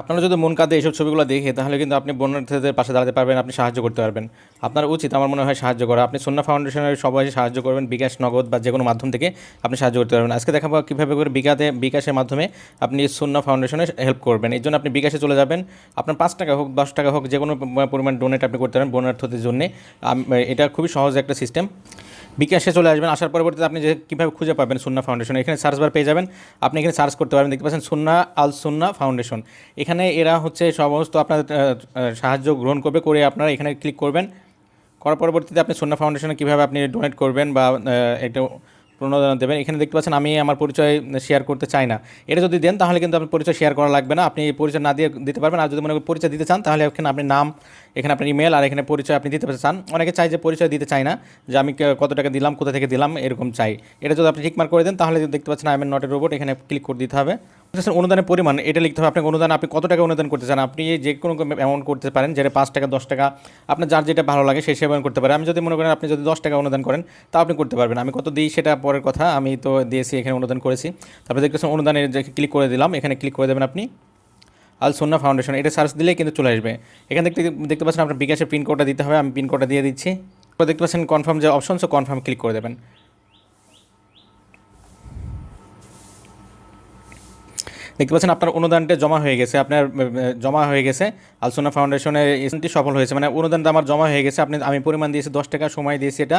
আপনারা যদি মন কাঁদে এইসব ছবিগুলো দেখে, তাহলে কিন্তু আপনি বন্যার্থীদের পাশে দাঁড়াতে পারবেন, আপনি সাহায্য করতে পারবেন। আপনার উচিত, আমার মনে হয়, সাহায্য করা। আপনি সন্না ফাউন্ডেশনের সবাই সাহায্য করবেন, বিকাশ নগদ বা যে কোনো মাধ্যম থেকে আপনি সাহায্য করতে পারবেন। আজকে দেখাবো কীভাবে করে বিকাতে, বিকাশের মাধ্যমে আপনি সন্না ফাউন্ডেশনে হেল্প করবেন। এই জন্য আপনি বিকাশে চলে যাবেন। আপনার পাঁচ টাকা হোক, দশ টাকা হোক যে কোনো পরিমাণ ডোনেট আপনি করতে পারেন বন্যার্থীদের জন্য। এটা খুবই সহজ একটা সিস্টেম বিকাশে চলে আসবেন। আসার পরবর্তীতে আপনি যে কীভাবে খুঁজে পাবেন সুন্না ফাউন্ডেশন, এখানে সার্চ বার পেয়ে যাবেন। আপনি এখানে সার্চ করতে পারবেন, দেখতে পাচ্ছেন সুন্না আল সুন্না ফাউন্ডেশন। এখানে এরা হচ্ছে সমস্ত আপনার সাহায্য গ্রহণ করবে, করে আপনারা এখানে ক্লিক করবেন। করার পরবর্তীতে আপনি সুন্না ফাউন্ডেশনে কীভাবে আপনি ডোনেট করবেন বা একটা প্রণোদনা দেবেন। এখানে দেখতে পাচ্ছেন, আমি আমার পরিচয় শেয়ার করতে চাই না। এটা যদি দেন, তাহলে কিন্তু আপনার পরিচয় শেয়ার করা লাগবে না। আপনি পরিচয় না দিয়ে দিতে পারবেন। আর যদি মনে পরিচয় দিতে চান, তাহলে এখানে আপনি নাম, এখানে আপনার ইমেল আর এখানে পরিচয় আপনি দিতে চান। অনেকে চাই যে পরিচয় দিতে চাই না, যে আমি কত টাকা দিলাম, কোথা থেকে দিলাম, এরকম চাই এটা যদি আপনি ঠিকমার করে দেন, তাহলে দেখতে পাচ্ছেন I am not a robot এখানে ক্লিক করে দিতে হবে। অনুদানের পরিমাণ, এটা লিখতে হবে। আপনাকে অনুদান, আপনি কত টাকা অনুদান করতে চান, আপনি যে কোনো অ্যামাউন্ট করতে পারেন, যেটা পাঁচ টাকা, দশ টাকা, আপনার যার যেটা ভালো লাগে সেই সেভাবে করতে পারেন আমি যদি মনে করেন আপনি যদি দশ টাকা অনুদান করেন, তা আপনি করতে পারবেন। আমি কত দিই সেটা পরের কথা, আমি তো দিয়েছি, এখানে অনুদান করেছি। তারপরে দেখতেছেন অনুদানের ক্লিক করে দিলাম, এখানে ক্লিক করে দেবেন আপনি আল সন্না ফাউন্ডেশন। এটা সার্চ দিলেই কিন্তু চলে আসবে। এখান থেকে দেখতে পাচ্ছেন আপনার বিকাশের পিন কোডটা দিতে হবে, আমি পিন কোডটা দিয়ে দিচ্ছি। দেখতে পাচ্ছেন কনফার্ম যে অপশন সো কনফার্ম ক্লিক করে দেবেন। দেখতে পাচ্ছেন আপনার অনুদানটা জমা হয়ে গেছে, আপনার জমা হয়ে গেছে। আলসোনা ফাউন্ডেশনের এজেন্টটি সফল হয়েছে মানে অনুদানটা আমার জমা হয়ে গেছে, আপনি, আমি পরিমাণ দিয়েছি, দশ টাকা সময় দিয়েছি এটা।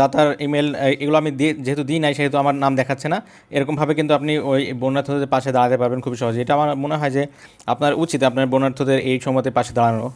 দাতার ইমেল এগুলো আমি দিয়ে, যেহেতু দিই নাই, সেহেতু আমার নাম দেখাচ্ছে না। এরকমভাবে কিন্তু আপনি ওই বন্যার্থদের পাশে দাঁড়াতে পারবেন খুব সহজে। এটা আমার মনে হয় যে আপনার উচিত আপনার বন্যার্থদের এই সময়তে পাশে দাঁড়ানো।